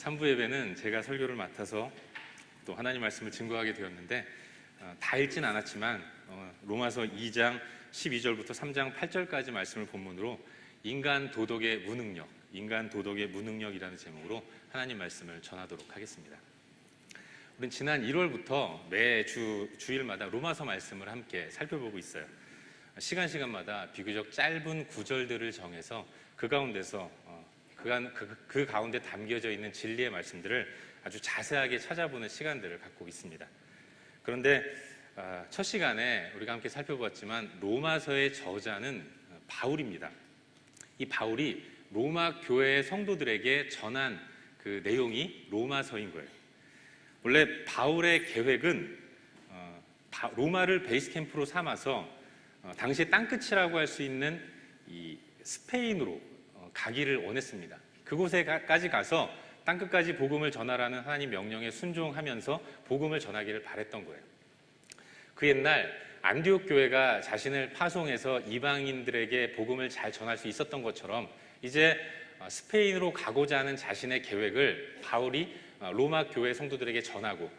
3부 예배는 제가 설교를 맡아서 또 하나님 말씀을 증거하게 되었는데 어, 다 읽진 않았지만 어, 로마서 2장 12절부터 3장 8절까지 말씀을 본문으로 인간 도덕의 무능력, 인간 도덕의 무능력이라는 제목으로 하나님 말씀을 전하도록 하겠습니다. 우리는 지난 1월부터 매주 주일마다 로마서 말씀을 함께 살펴보고 있어요. 시간 시간마다 비교적 짧은 구절들을 정해서 그 가운데서 어, 그, 그, 그 가운데 담겨져 있는 진리의 말씀들을 아주 자세하게 찾아보는 시간들을 갖고 있습니다. 그런데 아, 첫 시간에 우리가 함께 살펴봤지만 로마서의 저자는 바울입니다. 이 바울이 로마 교회의 성도들에게 전한 그 내용이 로마서인 거예요. 원래 바울의 계획은 어, 로마를 베이스 캠프로 삼아서 어, 당시의 땅끝이라고 할 수 있는 이 스페인으로 어, 가기를 원했습니다. 그곳에까지 가서 땅끝까지 복음을 전하라는 하나님 명령에 순종하면서 복음을 전하기를 바랬던 거예요. 그 옛날 안디옥 교회가 자신을 파송해서 이방인들에게 복음을 잘 전할 수 있었던 것처럼 이제 스페인으로 가고자 하는 자신의 계획을 바울이 로마 교회 성도들에게 전하고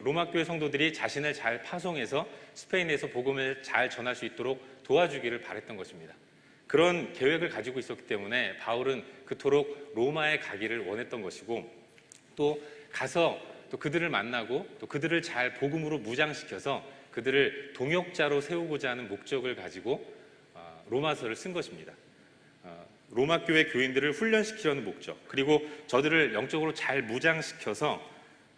로마 교회 성도들이 자신을 잘 파송해서 스페인에서 복음을 잘 전할 수 있도록 도와주기를 바랬던 것입니다. 그런 계획을 가지고 있었기 때문에 바울은 그토록 로마에 가기를 원했던 것이고 또 가서 또 그들을 만나고 또 그들을 잘 복음으로 무장시켜서 그들을 동역자로 세우고자 하는 목적을 가지고 어, 로마서를 쓴 것입니다. 어, 로마 교회 교인들을 훈련시키려는 목적 그리고 저들을 영적으로 잘 무장시켜서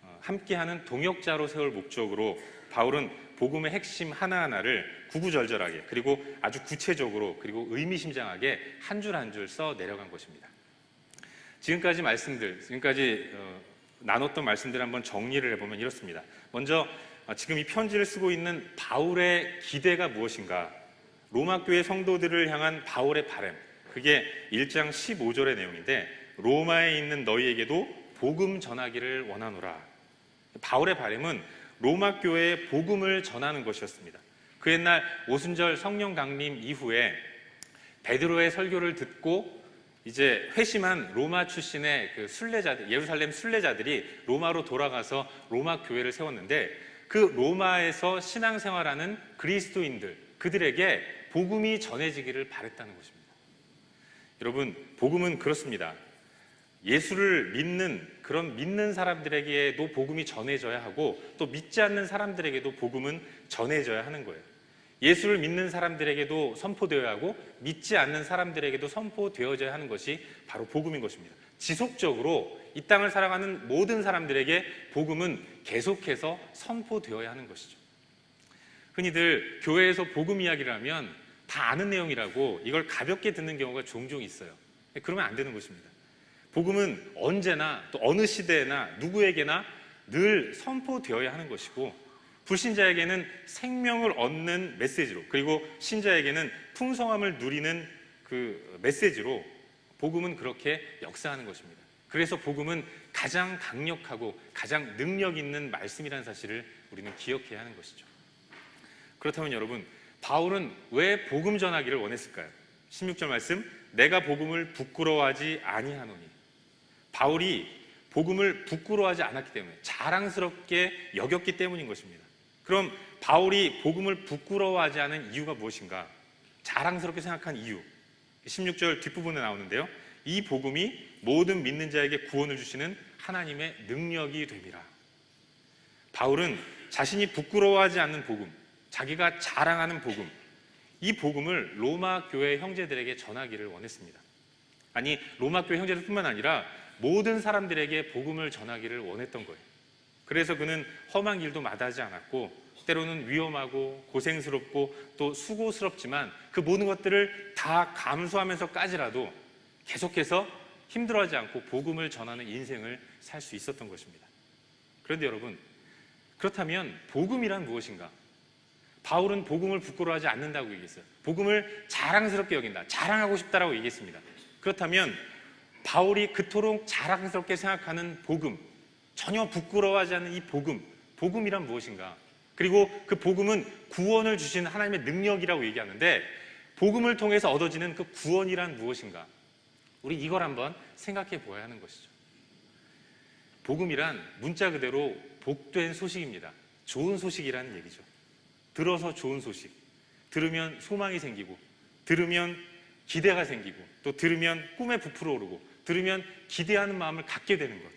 어, 함께하는 동역자로 세울 목적으로 바울은 복음의 핵심 하나하나를 구구절절하게 그리고 아주 구체적으로 그리고 의미심장하게 한 줄 한 줄 써 내려간 것입니다. 지금까지 말씀들, 지금까지 어, 나눴던 말씀들 한번 정리를 해보면 이렇습니다. 먼저 어, 지금 이 편지를 쓰고 있는 바울의 기대가 무엇인가? 로마 교회 성도들을 향한 바울의 바램. 그게 1장 15절의 내용인데 로마에 있는 너희에게도 복음 전하기를 원하노라. 바울의 바램은 로마 교회에 복음을 전하는 것이었습니다. 그 옛날 오순절 성령 강림 이후에 베드로의 설교를 듣고 이제 회심한 로마 출신의 그 순례자들, 예루살렘 순례자들이 로마로 돌아가서 로마 교회를 세웠는데 그 로마에서 신앙생활하는 그리스도인들, 그들에게 복음이 전해지기를 바랬다는 것입니다. 여러분, 복음은 그렇습니다. 예수를 믿는 그런 믿는 사람들에게도 복음이 전해져야 하고 또 믿지 않는 사람들에게도 복음은 전해져야 하는 거예요. 예수를 믿는 사람들에게도 선포되어야 하고 믿지 않는 사람들에게도 선포되어져야 하는 것이 바로 복음인 것입니다. 지속적으로 이 땅을 살아가는 모든 사람들에게 복음은 계속해서 선포되어야 하는 것이죠. 흔히들 교회에서 복음 이야기를 하면 다 아는 내용이라고 이걸 가볍게 듣는 경우가 종종 있어요. 그러면 안 되는 것입니다. 복음은 언제나 또 어느 시대에나 누구에게나 늘 선포되어야 하는 것이고 불신자에게는 생명을 얻는 메시지로 그리고 신자에게는 풍성함을 누리는 그 메시지로 복음은 그렇게 역사하는 것입니다. 그래서 복음은 가장 강력하고 가장 능력 있는 말씀이라는 사실을 우리는 기억해야 하는 것이죠. 그렇다면 여러분, 바울은 왜 복음 전하기를 원했을까요? 16절 말씀, 내가 복음을 부끄러워하지 아니하노니. 바울이 복음을 부끄러워하지 않았기 때문에 자랑스럽게 여겼기 때문인 것입니다. 그럼 바울이 복음을 부끄러워하지 않은 이유가 무엇인가? 자랑스럽게 생각한 이유. 16절 뒷부분에 나오는데요. 이 복음이 모든 믿는 자에게 구원을 주시는 하나님의 능력이 됨이라. 바울은 자신이 부끄러워하지 않는 복음, 자기가 자랑하는 복음, 이 복음을 로마 교회 형제들에게 전하기를 원했습니다. 아니, 로마 교회 형제들뿐만 아니라 모든 사람들에게 복음을 전하기를 원했던 거예요. 그래서 그는 험한 길도 마다하지 않았고 때로는 위험하고 고생스럽고 또 수고스럽지만 그 모든 것들을 다 감수하면서까지라도 계속해서 힘들어하지 않고 복음을 전하는 인생을 살 수 있었던 것입니다. 그런데 여러분, 그렇다면 복음이란 무엇인가? 바울은 복음을 부끄러워하지 않는다고 얘기했어요. 복음을 자랑스럽게 여긴다. 자랑하고 싶다라고 얘기했습니다. 그렇다면 바울이 그토록 자랑스럽게 생각하는 복음, 전혀 부끄러워하지 않는 이 복음, 복음이란 무엇인가? 그리고 그 복음은 구원을 주신 하나님의 능력이라고 얘기하는데 복음을 통해서 얻어지는 그 구원이란 무엇인가? 우리 이걸 한번 생각해 보아야 하는 것이죠. 복음이란 문자 그대로 복된 소식입니다. 좋은 소식이라는 얘기죠. 들어서 좋은 소식. 들으면 소망이 생기고, 들으면 기대가 생기고, 또 들으면 꿈에 부풀어 오르고, 들으면 기대하는 마음을 갖게 되는 것.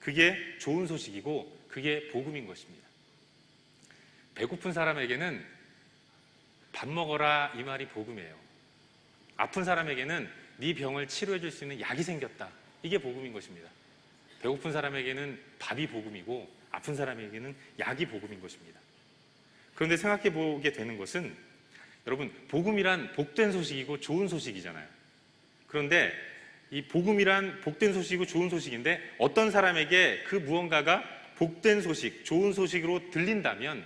그게 좋은 소식이고, 그게 복음인 것입니다. 배고픈 사람에게는 밥 먹어라 이 말이 복음이에요. 아픈 사람에게는 네 병을 치료해 줄 수 있는 약이 생겼다. 이게 복음인 것입니다. 배고픈 사람에게는 밥이 복음이고 아픈 사람에게는 약이 복음인 것입니다. 그런데 생각해 보게 되는 것은 여러분 복음이란 복된 소식이고 좋은 소식이잖아요. 그런데 이 복음이란 복된 소식이고 좋은 소식인데 어떤 사람에게 그 무언가가 복된 소식, 좋은 소식으로 들린다면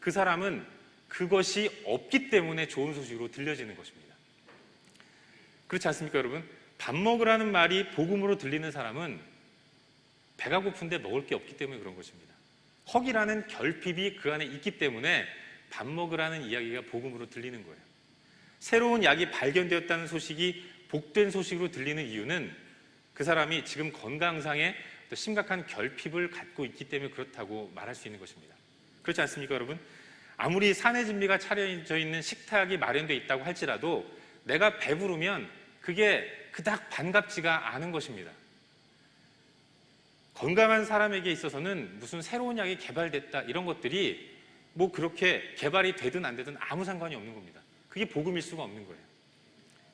그 사람은 그것이 없기 때문에 좋은 소식으로 들려지는 것입니다. 그렇지 않습니까, 여러분? 밥 먹으라는 말이 복음으로 들리는 사람은 배가 고픈데 먹을 게 없기 때문에 그런 것입니다. 허기라는 결핍이 그 안에 있기 때문에 밥 먹으라는 이야기가 복음으로 들리는 거예요. 새로운 약이 발견되었다는 소식이 복된 소식으로 들리는 이유는 그 사람이 지금 건강상에 심각한 결핍을 갖고 있기 때문에 그렇다고 말할 수 있는 것입니다. 그렇지 않습니까, 여러분? 아무리 산의 진미가 차려져 있는 식탁이 마련되어 있다고 할지라도 내가 배부르면 그게 그닥 반갑지가 않은 것입니다. 건강한 사람에게 있어서는 무슨 새로운 약이 개발됐다 이런 것들이 뭐 그렇게 개발이 되든 안 되든 아무 상관이 없는 겁니다. 그게 복음일 수가 없는 거예요.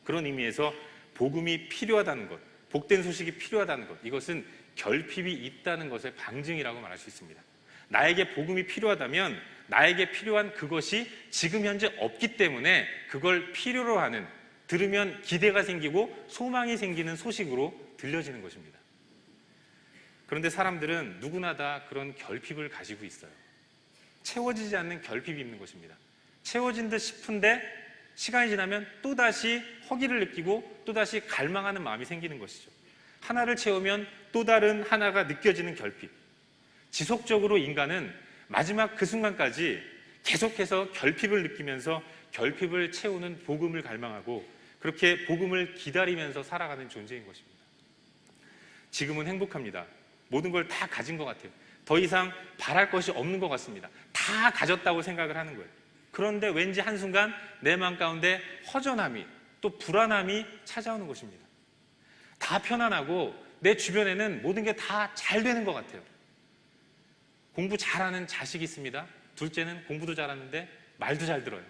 그런 의미에서 복음이 필요하다는 것, 복된 소식이 필요하다는 것, 이것은 결핍이 있다는 것의 방증이라고 말할 수 있습니다. 나에게 복음이 필요하다면 나에게 필요한 그것이 지금 현재 없기 때문에 그걸 필요로 하는 들으면 기대가 생기고 소망이 생기는 소식으로 들려지는 것입니다. 그런데 사람들은 누구나 다 그런 결핍을 가지고 있어요. 채워지지 않는 결핍이 있는 것입니다. 채워진 듯 싶은데 시간이 지나면 또다시 허기를 느끼고 또다시 갈망하는 마음이 생기는 것이죠. 하나를 채우면 또 다른 하나가 느껴지는 결핍. 지속적으로 인간은 마지막 그 순간까지 계속해서 결핍을 느끼면서 결핍을 채우는 복음을 갈망하고 그렇게 복음을 기다리면서 살아가는 존재인 것입니다. 지금은 행복합니다. 모든 걸 다 가진 것 같아요. 더 이상 바랄 것이 없는 것 같습니다. 다 가졌다고 생각을 하는 거예요. 그런데 왠지 한순간 내 마음 가운데 허전함이 또 불안함이 찾아오는 것입니다. 다 편안하고 내 주변에는 모든 게 다 잘 되는 것 같아요. 공부 잘하는 자식이 있습니다. 둘째는 공부도 잘하는데 말도 잘 들어요.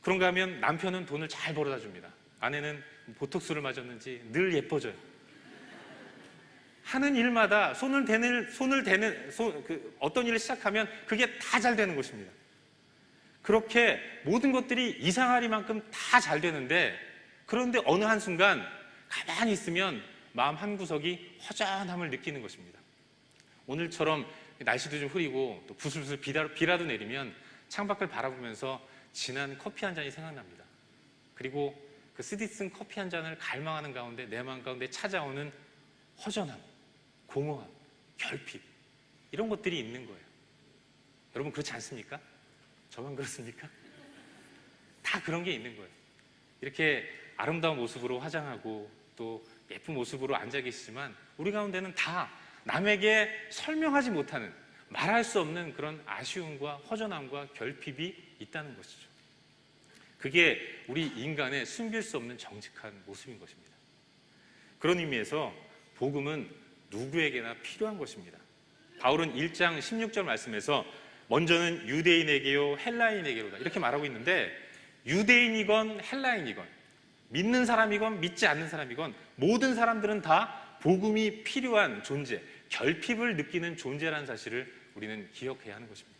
그런가 하면 남편은 돈을 잘 벌어다 줍니다. 아내는 보톡스를 맞았는지 늘 예뻐져요. 하는 일마다 손을 대는 손을 대는 손, 그 어떤 일을 시작하면 그게 다 잘 되는 것입니다. 그렇게 모든 것들이 이상하리만큼 다 잘 되는데 그런데 어느 한 순간 가만히 있으면 마음 한 구석이 허전함을 느끼는 것입니다. 오늘처럼 날씨도 좀 흐리고 또 부슬부슬 비라도 내리면 창밖을 바라보면서 진한 커피 한 잔이 생각납니다. 그리고 그 쓰디쓴 커피 한 잔을 갈망하는 가운데 내 마음 가운데 찾아오는 허전함, 공허함, 결핍 이런 것들이 있는 거예요. 여러분 그렇지 않습니까? 저만 그렇습니까? 다 그런 게 있는 거예요. 이렇게 아름다운 모습으로 화장하고 또 예쁜 모습으로 앉아 계시지만 우리 가운데는 다 남에게 설명하지 못하는 말할 수 없는 그런 아쉬움과 허전함과 결핍이 있다는 것이죠. 그게 우리 인간의 숨길 수 없는 정직한 모습인 것입니다. 그런 의미에서 복음은 누구에게나 필요한 것입니다. 바울은 1장 16절 말씀에서 먼저는 유대인에게요 헬라인에게로다 이렇게 말하고 있는데 유대인이건 헬라인이건 믿는 사람이건 믿지 않는 사람이건 모든 사람들은 다 복음이 필요한 존재, 결핍을 느끼는 존재라는 사실을 우리는 기억해야 하는 것입니다.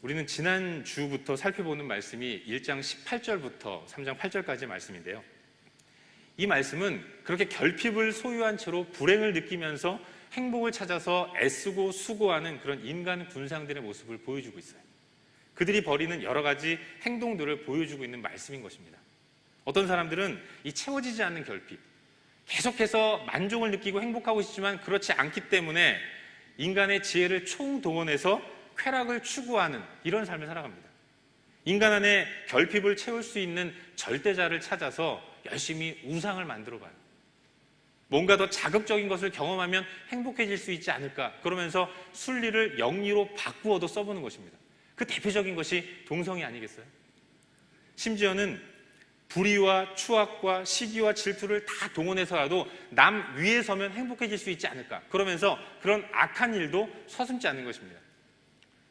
우리는 지난 주부터 살펴보는 말씀이 1장 18절부터 3장 8절까지 말씀인데요. 이 말씀은 그렇게 결핍을 소유한 채로 불행을 느끼면서 행복을 찾아서 애쓰고 수고하는 그런 인간 군상들의 모습을 보여주고 있어요. 그들이 벌이는 여러 가지 행동들을 보여주고 있는 말씀인 것입니다. 어떤 사람들은 이 채워지지 않는 결핍, 계속해서 만족을 느끼고 행복하고 싶지만 그렇지 않기 때문에 인간의 지혜를 총동원해서 쾌락을 추구하는 이런 삶을 살아갑니다. 인간 안에 결핍을 채울 수 있는 절대자를 찾아서 열심히 우상을 만들어 봐요. 뭔가 더 자극적인 것을 경험하면 행복해질 수 있지 않을까. 그러면서 순리를 영리로 바꾸어도 써보는 것입니다. 그 대표적인 것이 동성이 아니겠어요? 심지어는 불의와 추악과 시기와 질투를 다 동원해서라도 남 위에 서면 행복해질 수 있지 않을까. 그러면서 그런 악한 일도 서슴지 않는 것입니다.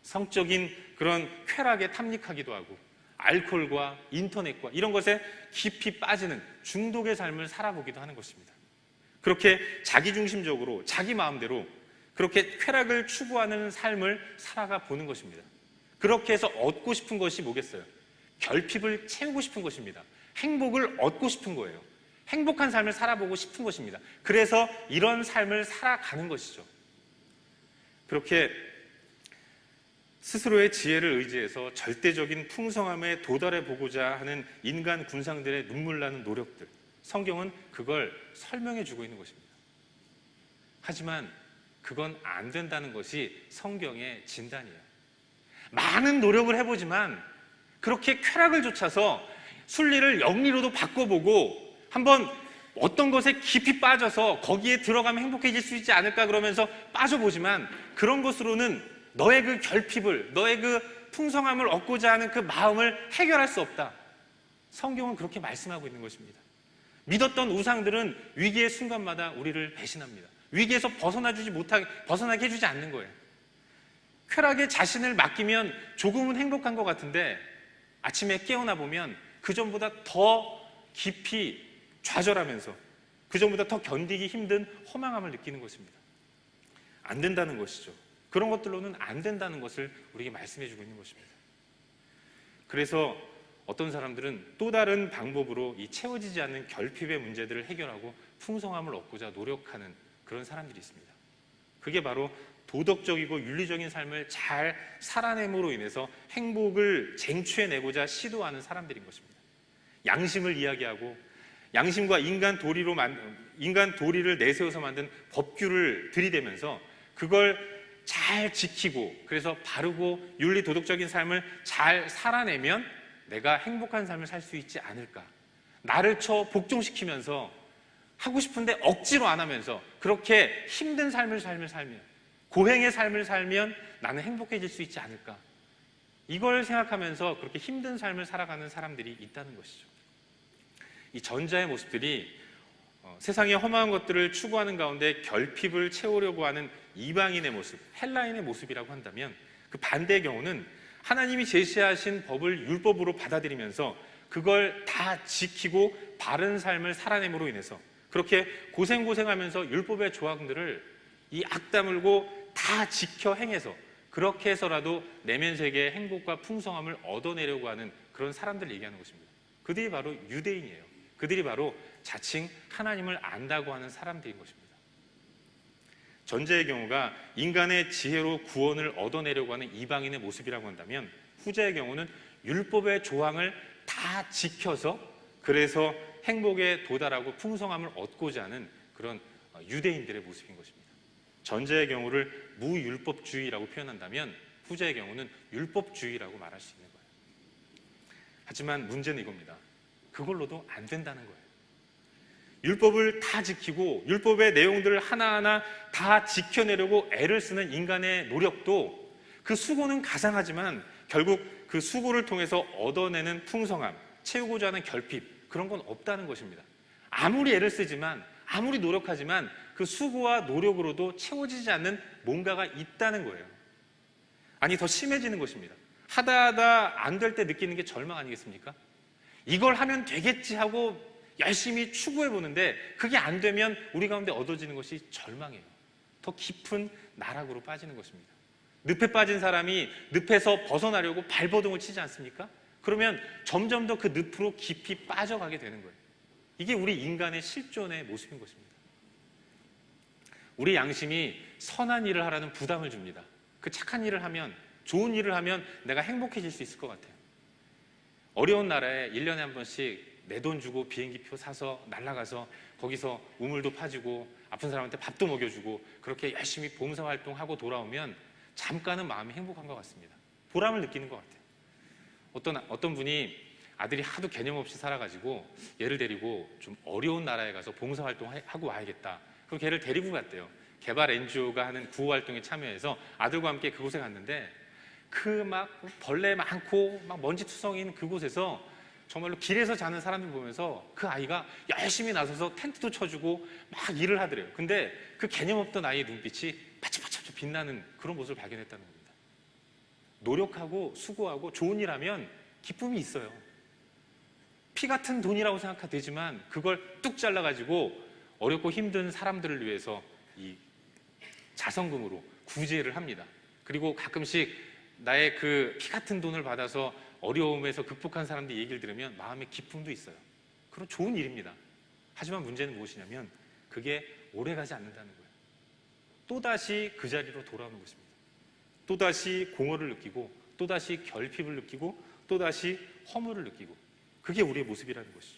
성적인 그런 쾌락에 탐닉하기도 하고 알코올과 인터넷과 이런 것에 깊이 빠지는 중독의 삶을 살아보기도 하는 것입니다. 그렇게 자기중심적으로 자기 마음대로 그렇게 쾌락을 추구하는 삶을 살아가 보는 것입니다. 그렇게 해서 얻고 싶은 것이 뭐겠어요? 결핍을 채우고 싶은 것입니다. 행복을 얻고 싶은 거예요. 행복한 삶을 살아보고 싶은 것입니다. 그래서 이런 삶을 살아가는 것이죠. 그렇게 스스로의 지혜를 의지해서 절대적인 풍성함에 도달해 보고자 하는 인간 군상들의 눈물 나는 노력들. 성경은 그걸 설명해 주고 있는 것입니다. 하지만 그건 안 된다는 것이 성경의 진단이에요. 많은 노력을 해보지만 그렇게 쾌락을 쫓아서 순리를 영리로도 바꿔보고 한번 어떤 것에 깊이 빠져서 거기에 들어가면 행복해질 수 있지 않을까 그러면서 빠져보지만 그런 것으로는 너의 그 결핍을, 너의 그 풍성함을 얻고자 하는 그 마음을 해결할 수 없다. 성경은 그렇게 말씀하고 있는 것입니다. 믿었던 우상들은 위기의 순간마다 우리를 배신합니다. 위기에서 벗어나 주지 못하게, 벗어나게 해주지 않는 거예요. 쾌락에 자신을 맡기면 조금은 행복한 것 같은데 아침에 깨어나 보면 그 전보다 더 깊이 좌절하면서 그 전보다 더 견디기 힘든 허망함을 느끼는 것입니다. 안 된다는 것이죠. 그런 것들로는 안 된다는 것을 우리에게 말씀해 주고 있는 것입니다. 그래서 어떤 사람들은 또 다른 방법으로 이 채워지지 않는 결핍의 문제들을 해결하고 풍성함을 얻고자 노력하는 그런 사람들이 있습니다. 그게 바로 도덕적이고 윤리적인 삶을 잘 살아냄으로 인해서 행복을 쟁취해내고자 시도하는 사람들인 것입니다. 양심을 이야기하고 양심과 인간 도리로 만 인간 도리를 내세워서 만든 법규를 들이대면서 그걸 잘 지키고 그래서 바르고 윤리 도덕적인 삶을 잘 살아내면 내가 행복한 삶을 살 수 있지 않을까. 나를 쳐 복종시키면서 하고 싶은데 억지로 안 하면서 그렇게 힘든 삶을 살면 살면 고행의 삶을 살면 나는 행복해질 수 있지 않을까. 이걸 생각하면서 그렇게 힘든 삶을 살아가는 사람들이 있다는 것이죠. 이 전자의 모습들이 어, 세상의 험한 것들을 추구하는 가운데 결핍을 채우려고 하는 이방인의 모습, 헬라인의 모습이라고 한다면 그 반대의 경우는 하나님이 제시하신 법을 율법으로 받아들이면서 그걸 다 지키고 바른 삶을 살아냄으로 인해서 그렇게 고생고생하면서 율법의 조항들을 이 악다물고 다 지켜 행해서 그렇게 해서라도 내면 세계의 행복과 풍성함을 얻어내려고 하는 그런 사람들 을 얘기하는 것입니다. 그들이 바로 유대인이에요. 그들이 바로 자칭 하나님을 안다고 하는 사람들인 것입니다. 전제의 경우가 인간의 지혜로 구원을 얻어내려고 하는 이방인의 모습이라고 한다면 후자의 경우는 율법의 조항을 다 지켜서 그래서 행복에 도달하고 풍성함을 얻고자 하는 그런 어, 유대인들의 모습인 것입니다. 전제의 경우를 무율법주의라고 표현한다면 후자의 경우는 율법주의라고 말할 수 있는 거예요. 하지만 문제는 이겁니다. 그걸로도 안 된다는 거예요. 율법을 다 지키고 율법의 내용들을 하나하나 다 지켜내려고 애를 쓰는 인간의 노력도 그 수고는 가상하지만 결국 그 수고를 통해서 얻어내는 풍성함, 채우고자 하는 결핍 그런 건 없다는 것입니다. 아무리 애를 쓰지만 아무리 노력하지만 그 수고와 노력으로도 채워지지 않는 뭔가가 있다는 거예요. 아니 더 심해지는 것입니다. 하다 하다 안 될 때 느끼는 게 절망 아니겠습니까? 이걸 하면 되겠지 하고 열심히 추구해 보는데 그게 안 되면 우리 가운데 얻어지는 것이 절망이에요. 더 깊은 나락으로 빠지는 것입니다. 늪에 빠진 사람이 늪에서 벗어나려고 발버둥을 치지 않습니까? 그러면 점점 더 그 늪으로 깊이 빠져가게 되는 거예요. 이게 우리 인간의 실존의 모습인 것입니다. 우리 양심이 선한 일을 하라는 부담을 줍니다. 그 착한 일을 하면, 좋은 일을 하면 내가 행복해질 수 있을 것 같아요. 어려운 나라에 1년에 한 번씩 내 돈 주고 비행기표 사서 날아가서 거기서 우물도 파지고 아픈 사람한테 밥도 먹여주고 그렇게 열심히 봉사 활동하고 돌아오면 잠깐은 마음이 행복한 것 같습니다. 보람을 느끼는 것 같아요. 어떤 어떤 분이 아들이 하도 개념 없이 살아가지고 얘를 데리고 좀 어려운 나라에 가서 봉사 활동 하- 하고 와야겠다. 그럼 걔를 데리고 갔대요. 개발 NGO가 하는 구호 활동에 참여해서 아들과 함께 그곳에 갔는데 그 막 벌레 많고 막 먼지 투성인 그곳에서 정말로 길에서 자는 사람들 보면서 그 아이가 열심히 나서서 텐트도 쳐주고 막 일을 하더래요. 근데 그 개념 없던 아이의 눈빛이 바짝바짝 빛나는 그런 모습을 발견했다는 겁니다. 노력하고 수고하고 좋은 일 하면 기쁨이 있어요. 피 같은 돈이라고 생각하면 되지만 그걸 뚝 잘라가지고 어렵고 힘든 사람들을 위해서 이 자성금으로 구제를 합니다. 그리고 가끔씩 나의 그 피 같은 돈을 받아서 어려움에서 극복한 사람들 얘기를 들으면 마음에 기쁨도 있어요. 그런 좋은 일입니다. 하지만 문제는 무엇이냐면 그게 오래 가지 않는다는 거예요. 또다시 그 자리로 돌아오는 것입니다. 또다시 공허를 느끼고 또다시 결핍을 느끼고 또다시 허물을 느끼고 그게 우리의 모습이라는 것이죠.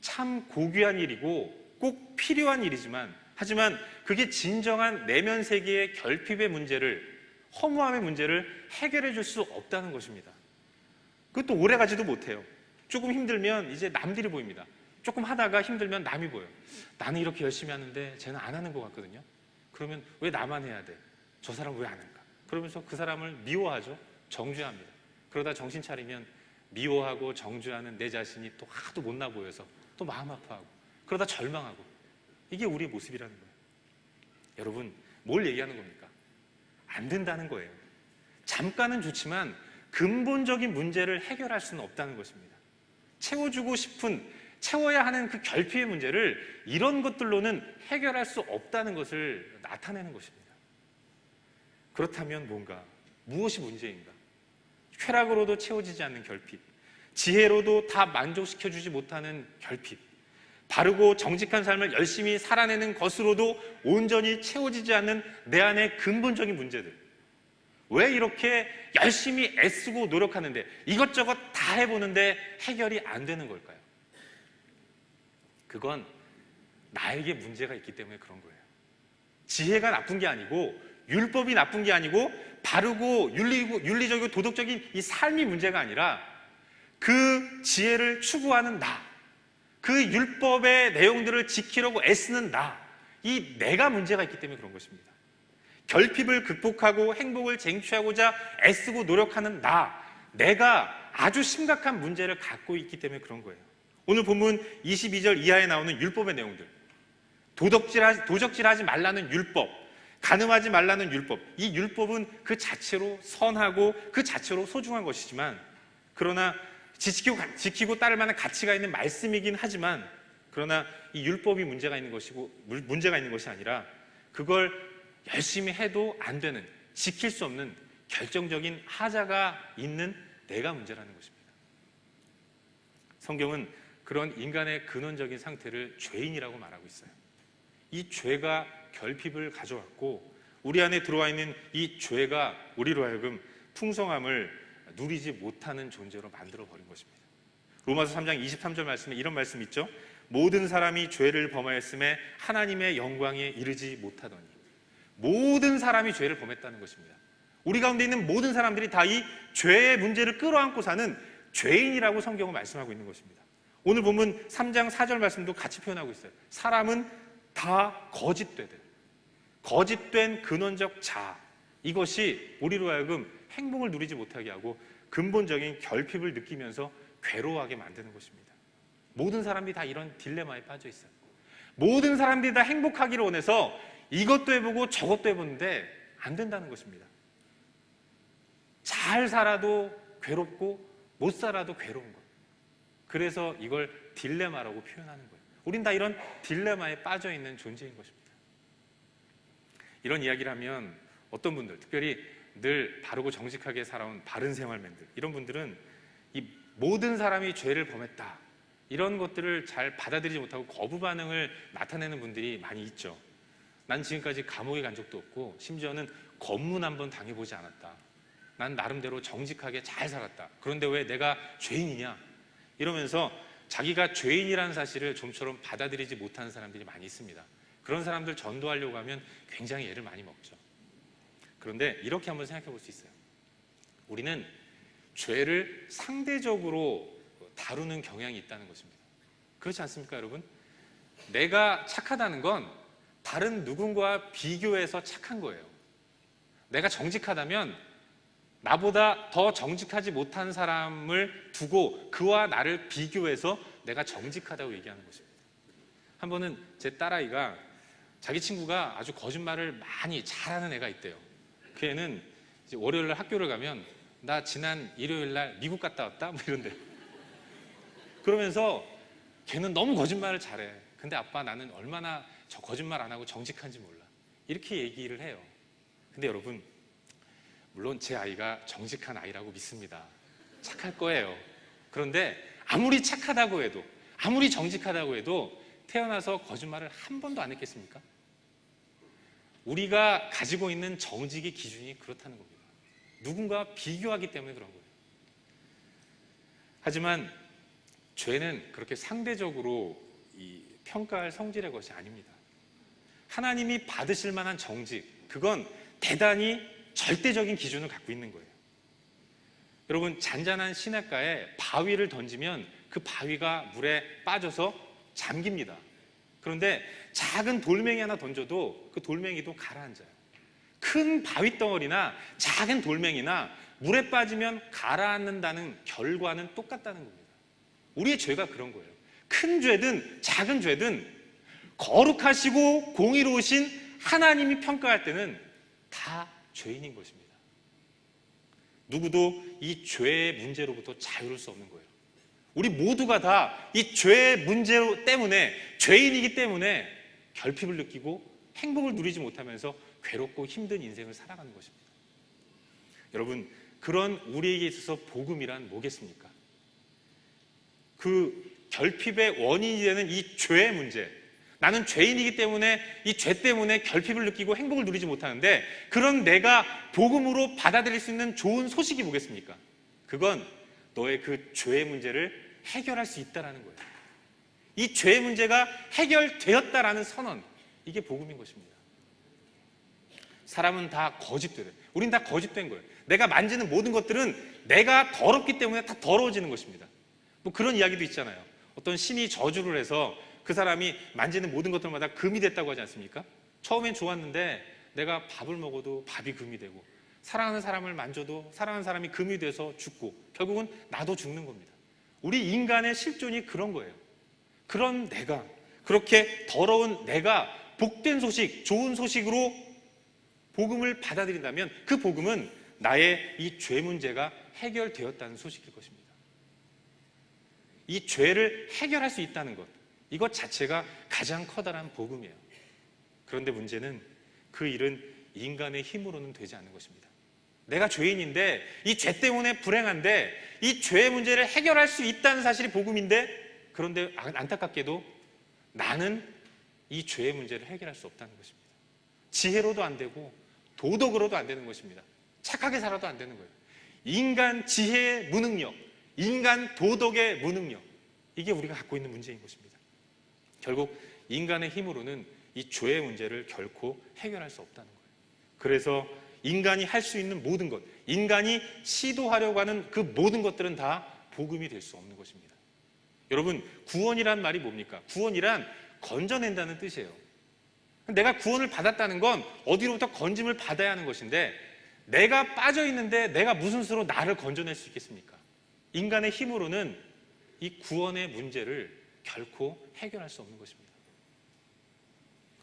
참 고귀한 일이고 꼭 필요한 일이지만 하지만 그게 진정한 내면 세계의 결핍의 문제를 허무함의 문제를 해결해 줄 수 없다는 것입니다. 그것도 오래 가지도 못해요. 조금 힘들면 이제 남들이 보입니다. 조금 하다가 힘들면 남이 보여요. 나는 이렇게 열심히 하는데 쟤는 안 하는 것 같거든요. 그러면 왜 나만 해야 돼? 저 사람 왜 안 할까? 그러면서 그 사람을 미워하죠. 정죄합니다. 그러다 정신 차리면 미워하고 정죄하는 내 자신이 또 하도 못나 보여서 또 마음 아파하고 그러다 절망하고 이게 우리의 모습이라는 거예요. 여러분, 뭘 얘기하는 겁니까? 안 된다는 거예요. 잠깐은 좋지만 근본적인 문제를 해결할 수는 없다는 것입니다. 채워주고 싶은 채워야 하는 그 결핍의 문제를 이런 것들로는 해결할 수 없다는 것을 나타내는 것입니다. 그렇다면 뭔가 무엇이 문제인가? 쾌락으로도 채워지지 않는 결핍, 지혜로도 다 만족시켜주지 못하는 결핍, 바르고 정직한 삶을 열심히 살아내는 것으로도 온전히 채워지지 않는 내 안의 근본적인 문제들. 왜 이렇게 열심히 애쓰고 노력하는데 이것저것 다 해보는데 해결이 안 되는 걸까요? 그건 나에게 문제가 있기 때문에 그런 거예요. 지혜가 나쁜 게 아니고 율법이 나쁜 게 아니고 바르고 윤리고, 윤리적이고 도덕적인 이 삶이 문제가 아니라 그 지혜를 추구하는 나, 그 율법의 내용들을 지키려고 애쓰는 나, 이 내가 문제가 있기 때문에 그런 것입니다. 결핍을 극복하고 행복을 쟁취하고자 애쓰고 노력하는 나, 내가 아주 심각한 문제를 갖고 있기 때문에 그런 거예요. 오늘 본문 22절 이하에 나오는 율법의 내용들. 도덕질하지, 도적질하지 말라는 율법, 가늠하지 말라는 율법. 이 율법은 그 자체로 선하고 그 자체로 소중한 것이지만, 그러나 지키고, 지키고 따를 만한 가치가 있는 말씀이긴 하지만, 그러나 이 율법이 문제가 있는 것이고, 문제가 있는 것이 아니라, 그걸 열심히 해도 안 되는, 지킬 수 없는 결정적인 하자가 있는 내가 문제라는 것입니다. 성경은 그런 인간의 근원적인 상태를 죄인이라고 말하고 있어요. 이 죄가 결핍을 가져왔고 우리 안에 들어와 있는 이 죄가 우리로 하여금 풍성함을 누리지 못하는 존재로 만들어 버린 것입니다. 로마서 3장 23절 말씀에 이런 말씀 있죠. 모든 사람이 죄를 범하였음에 하나님의 영광에 이르지 못하더니 모든 사람이 죄를 범했다는 것입니다. 우리 가운데 있는 모든 사람들이 다 이 죄의 문제를 끌어안고 사는 죄인이라고 성경은 말씀하고 있는 것입니다. 오늘 보면 3장 4절 말씀도 같이 표현하고 있어요. 사람은 다 거짓되듯 거짓된 근원적 자 이것이 우리로 하여금 행복을 누리지 못하게 하고 근본적인 결핍을 느끼면서 괴로워하게 만드는 것입니다. 모든 사람들이 다 이런 딜레마에 빠져 있어요. 모든 사람들이 다 행복하기를 원해서 이것도 해보고 저것도 해보는데 안 된다는 것입니다. 잘 살아도 괴롭고 못 살아도 괴로운 것. 그래서 이걸 딜레마라고 표현하는 거예요. 우린 다 이런 딜레마에 빠져 있는 존재인 것입니다. 이런 이야기를 하면 어떤 분들, 특별히 늘 바르고 정직하게 살아온 바른 생활맨들, 이런 분들은 이 모든 사람이 죄를 범했다. 이런 것들을 잘 받아들이지 못하고 거부 반응을 나타내는 분들이 많이 있죠. 난 지금까지 감옥에 간 적도 없고, 심지어는 검문 한 번 당해보지 않았다. 난 나름대로 정직하게 잘 살았다. 그런데 왜 내가 죄인이냐? 이러면서 자기가 죄인이라는 사실을 좀처럼 받아들이지 못하는 사람들이 많이 있습니다. 그런 사람들 전도하려고 하면 굉장히 애를 많이 먹죠. 그런데 이렇게 한번 생각해 볼 수 있어요. 우리는 죄를 상대적으로 다루는 경향이 있다는 것입니다. 그렇지 않습니까, 여러분? 내가 착하다는 건 다른 누군가와 비교해서 착한 거예요. 내가 정직하다면 나보다 더 정직하지 못한 사람을 두고 그와 나를 비교해서 내가 정직하다고 얘기하는 것입니다. 한 번은 제 딸아이가 자기 친구가 아주 거짓말을 많이 잘하는 애가 있대요. 그 애는 월요일 날 학교를 가면 나 지난 일요일 날 미국 갔다 왔다 뭐 이런데 그러면서 걔는 너무 거짓말을 잘해. 근데 아빠 나는 얼마나 저 거짓말 안 하고 정직한지 몰라. 이렇게 얘기를 해요. 근데 여러분 물론 제 아이가 정직한 아이라고 믿습니다. 착할 거예요. 그런데 아무리 착하다고 해도 아무리 정직하다고 해도 태어나서 거짓말을 한 번도 안 했겠습니까? 우리가 가지고 있는 정직의 기준이 그렇다는 겁니다. 누군가 비교하기 때문에 그런 거예요. 하지만 죄는 그렇게 상대적으로 이 평가할 성질의 것이 아닙니다. 하나님이 받으실 만한 정직, 그건 대단히 절대적인 기준을 갖고 있는 거예요. 여러분, 잔잔한 시냇가에 바위를 던지면 그 바위가 물에 빠져서 잠깁니다. 그런데 작은 돌멩이 하나 던져도 그 돌멩이도 가라앉아요. 큰 바위 덩어리나 작은 돌멩이나 물에 빠지면 가라앉는다는 결과는 똑같다는 겁니다. 우리의 죄가 그런 거예요. 큰 죄든 작은 죄든 거룩하시고 공의로우신 하나님이 평가할 때는 다 죄인인 것입니다. 누구도 이 죄의 문제로부터 자유를 수 없는 거예요. 우리 모두가 다 이 죄의 문제 때문에 죄인이기 때문에 결핍을 느끼고 행복을 누리지 못하면서 괴롭고 힘든 인생을 살아가는 것입니다. 여러분, 그런 우리에게 있어서 복음이란 뭐겠습니까? 그 결핍의 원인이 되는 이 죄의 문제. 나는 죄인이기 때문에 이 죄 때문에 결핍을 느끼고 행복을 누리지 못하는데 그런 내가 복음으로 받아들일 수 있는 좋은 소식이 뭐겠습니까? 그건 너의 그 죄의 문제를 해결할 수 있다라는 거예요. 이 죄의 문제가 해결되었다라는 선언. 이게 복음인 것입니다. 사람은 다 거짓되래. 우린 다 거짓된 거예요. 내가 만지는 모든 것들은 내가 더럽기 때문에 다 더러워지는 것입니다. 뭐 그런 이야기도 있잖아요. 어떤 신이 저주를 해서 그 사람이 만지는 모든 것들마다 금이 됐다고 하지 않습니까? 처음엔 좋았는데 내가 밥을 먹어도 밥이 금이 되고 사랑하는 사람을 만져도 사랑하는 사람이 금이 돼서 죽고 결국은 나도 죽는 겁니다. 우리 인간의 실존이 그런 거예요. 그런 내가 그렇게 더러운 내가 복된 소식, 좋은 소식으로 복음을 받아들인다면 그 복음은 나의 이 죄 문제가 해결되었다는 소식일 것입니다. 이 죄를 해결할 수 있다는 것, 이것 자체가 가장 커다란 복음이에요. 그런데 문제는 그 일은 인간의 힘으로는 되지 않는 것입니다. 내가 죄인인데 이 죄 때문에 불행한데 이 죄의 문제를 해결할 수 있다는 사실이 복음인데 그런데 안타깝게도 나는 이 죄의 문제를 해결할 수 없다는 것입니다. 지혜로도 안 되고 도덕으로도 안 되는 것입니다. 착하게 살아도 안 되는 거예요. 인간 지혜의 무능력, 인간 도덕의 무능력. 이게 우리가 갖고 있는 문제인 것입니다. 결국 인간의 힘으로는 이 죄의 문제를 결코 해결할 수 없다는 거예요. 그래서 인간이 할 수 있는 모든 것, 인간이 시도하려고 하는 그 모든 것들은 다 복음이 될 수 없는 것입니다. 여러분, 구원이란 말이 뭡니까? 구원이란 건져낸다는 뜻이에요. 내가 구원을 받았다는 건 어디로부터 건짐을 받아야 하는 것인데 내가 빠져 있는데 내가 무슨 수로 나를 건져낼 수 있겠습니까? 인간의 힘으로는 이 구원의 문제를 결코 해결할 수 없는 것입니다.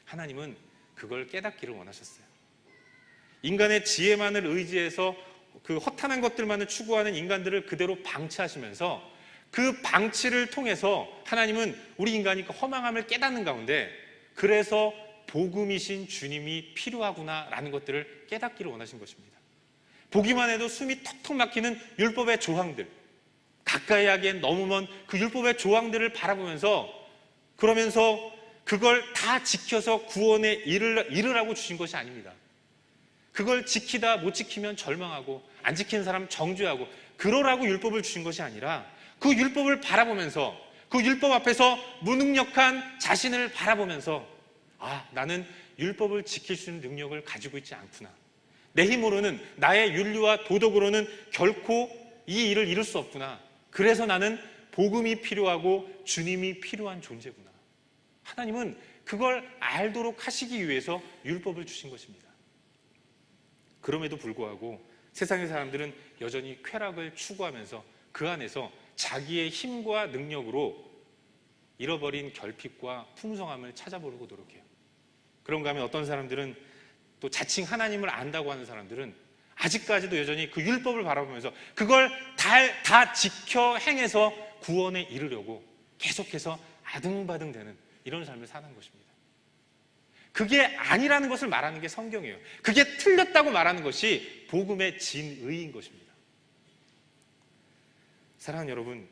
하나님은 그걸 깨닫기를 원하셨어요. 인간의 지혜만을 의지해서 그 허탄한 것들만을 추구하는 인간들을 그대로 방치하시면서 그 방치를 통해서 하나님은 우리 인간이 그 허망함을 깨닫는 가운데 그래서 복음이신 주님이 필요하구나라는 것들을 깨닫기를 원하신 것입니다. 보기만 해도 숨이 턱턱 막히는 율법의 조항들, 가까이 하기엔 너무 먼 그 율법의 조항들을 바라보면서 그러면서 그걸 다 지켜서 구원에 이를, 이르라고 주신 것이 아닙니다. 그걸 지키다 못 지키면 절망하고 안 지키는 사람 정죄하고 그러라고 율법을 주신 것이 아니라 그 율법을 바라보면서 그 율법 앞에서 무능력한 자신을 바라보면서 아, 나는 율법을 지킬 수 있는 능력을 가지고 있지 않구나. 내 힘으로는 나의 윤리와 도덕으로는 결코 이 일을 이룰 수 없구나. 그래서 나는 복음이 필요하고 주님이 필요한 존재구나. 하나님은 그걸 알도록 하시기 위해서 율법을 주신 것입니다. 그럼에도 불구하고 세상의 사람들은 여전히 쾌락을 추구하면서 그 안에서 자기의 힘과 능력으로 잃어버린 결핍과 풍성함을 찾아보려고 노력해요. 그런가 하면 어떤 사람들은 또 자칭 하나님을 안다고 하는 사람들은 아직까지도 여전히 그 율법을 바라보면서 그걸 다, 다 지켜 행해서 구원에 이르려고 계속해서 아등바등 되는 이런 삶을 사는 것입니다. 그게 아니라는 것을 말하는 게 성경이에요. 그게 틀렸다고 말하는 것이 복음의 진의인 것입니다. 사랑하는 여러분,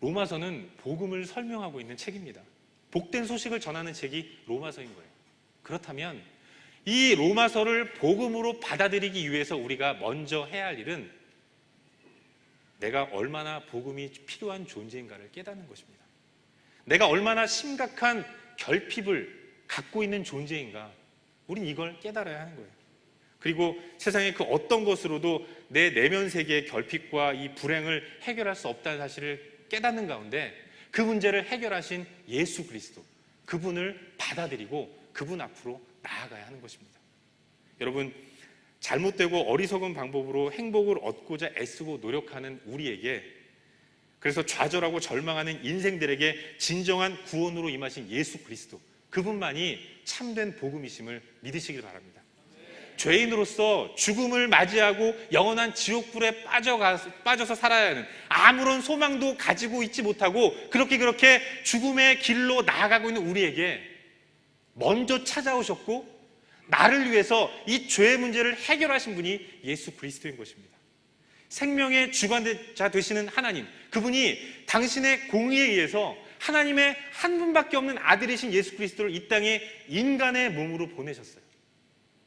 로마서는 복음을 설명하고 있는 책입니다. 복된 소식을 전하는 책이 로마서인 거예요. 그렇다면 이 로마서를 복음으로 받아들이기 위해서 우리가 먼저 해야 할 일은 내가 얼마나 복음이 필요한 존재인가를 깨닫는 것입니다. 내가 얼마나 심각한 결핍을 갖고 있는 존재인가. 우린 이걸 깨달아야 하는 거예요. 그리고 세상의 그 어떤 것으로도 내 내면 세계의 결핍과 이 불행을 해결할 수 없다는 사실을 깨닫는 가운데 그 문제를 해결하신 예수 그리스도 그분을 받아들이고 그분 앞으로 나아가야 하는 것입니다. 여러분 잘못되고 어리석은 방법으로 행복을 얻고자 애쓰고 노력하는 우리에게 그래서 좌절하고 절망하는 인생들에게 진정한 구원으로 임하신 예수 그리스도 그분만이 참된 복음이심을 믿으시길 바랍니다. 죄인으로서 죽음을 맞이하고 영원한 지옥불에 빠져가, 빠져서 살아야 하는 아무런 소망도 가지고 있지 못하고 그렇게 그렇게 죽음의 길로 나아가고 있는 우리에게 먼저 찾아오셨고 나를 위해서 이 죄의 문제를 해결하신 분이 예수 그리스도인 것입니다. 생명의 주관자 되시는 하나님, 그분이 당신의 공의에 의해서 하나님의 한 분밖에 없는 아들이신 예수 그리스도를 이 땅에 인간의 몸으로 보내셨어요.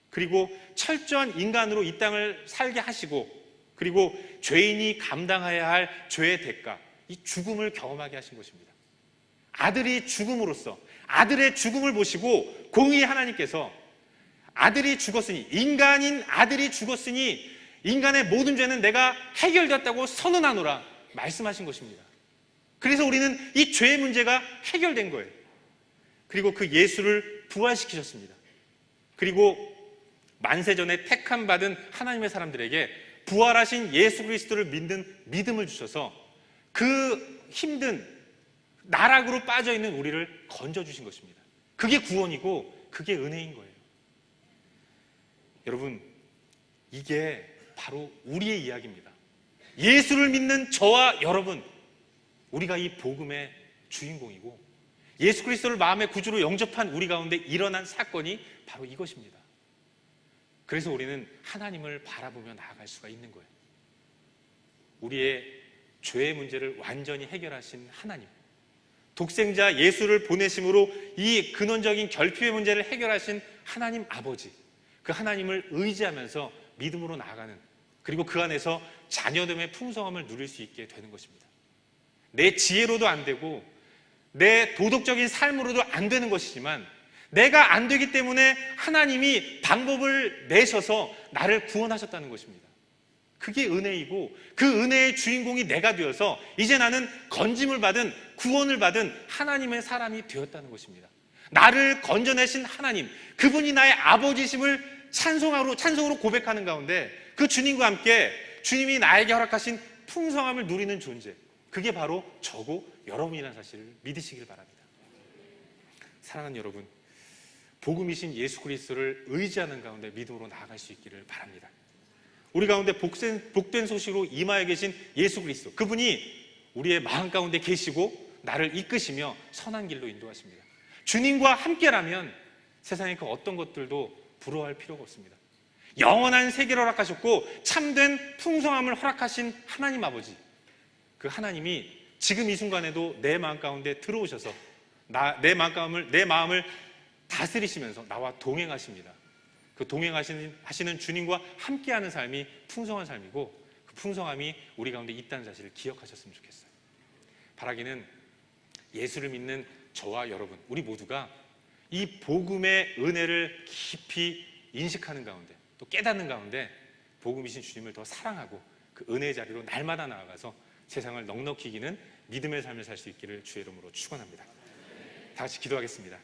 그리고 철저한 인간으로 이 땅을 살게 하시고 그리고 죄인이 감당해야 할 죄의 대가, 이 죽음을 경험하게 하신 것입니다. 아들이 죽음으로써 아들의 죽음을 보시고 공의 하나님께서 아들이 죽었으니 인간인 아들이 죽었으니 인간의 모든 죄는 내가 해결되었다고 선언하노라 말씀하신 것입니다. 그래서 우리는 이 죄의 문제가 해결된 거예요. 그리고 그 예수를 부활시키셨습니다. 그리고 만세전에 택함 받은 하나님의 사람들에게 부활하신 예수 그리스도를 믿는 믿음을 주셔서 그 힘든 나락으로 빠져 있는 우리를 건져 주신 것입니다. 그게 구원이고 그게 은혜인 거예요. 여러분, 이게 바로 우리의 이야기입니다. 예수를 믿는 저와 여러분, 우리가 이 복음의 주인공이고 예수 그리스도를 마음의 구주로 영접한 우리 가운데 일어난 사건이 바로 이것입니다. 그래서 우리는 하나님을 바라보며 나아갈 수가 있는 거예요. 우리의 죄의 문제를 완전히 해결하신 하나님. 독생자 예수를 보내심으로 이 근원적인 결핍의 문제를 해결하신 하나님 아버지. 그 하나님을 의지하면서 믿음으로 나아가는 그리고 그 안에서 자녀됨의 풍성함을 누릴 수 있게 되는 것입니다. 내 지혜로도 안 되고 내 도덕적인 삶으로도 안 되는 것이지만 내가 안 되기 때문에 하나님이 방법을 내셔서 나를 구원하셨다는 것입니다. 그게 은혜이고 그 은혜의 주인공이 내가 되어서 이제 나는 건짐을 받은 구원을 받은 하나님의 사람이 되었다는 것입니다. 나를 건져내신 하나님, 그분이 나의 아버지심을 찬송으로 찬송으로 고백하는 가운데 그 주님과 함께 주님이 나에게 허락하신 풍성함을 누리는 존재. 그게 바로 저고 여러분이라는 사실을 믿으시길 바랍니다. 사랑하는 여러분, 복음이신 예수 그리스도를 의지하는 가운데 믿음으로 나아갈 수 있기를 바랍니다. 우리 가운데 복된, 복된 소식으로 임하여 계신 예수 그리스도, 그분이 우리의 마음 가운데 계시고 나를 이끄시며 선한 길로 인도하십니다. 주님과 함께라면 세상의 그 어떤 것들도 부러워할 필요가 없습니다. 영원한 세계를 허락하셨고 참된 풍성함을 허락하신 하나님 아버지. 그 하나님이 지금 이 순간에도 내 마음 가운데 들어오셔서 나, 내 마음 가운을 내 마음을 다스리시면서 나와 동행하십니다. 그 동행하시는 하시는 주님과 함께하는 삶이 풍성한 삶이고 그 풍성함이 우리 가운데 있다는 사실을 기억하셨으면 좋겠어요. 바라기는 예수를 믿는 저와 여러분, 우리 모두가 이 복음의 은혜를 깊이 인식하는 가운데 또 깨닫는 가운데 복음이신 주님을 더 사랑하고 그 은혜의 자리로 날마다 나아가서 세상을 넉넉히 이기는 믿음의 삶을 살 수 있기를 주의 이름으로 축원합니다. 다 같이 기도하겠습니다.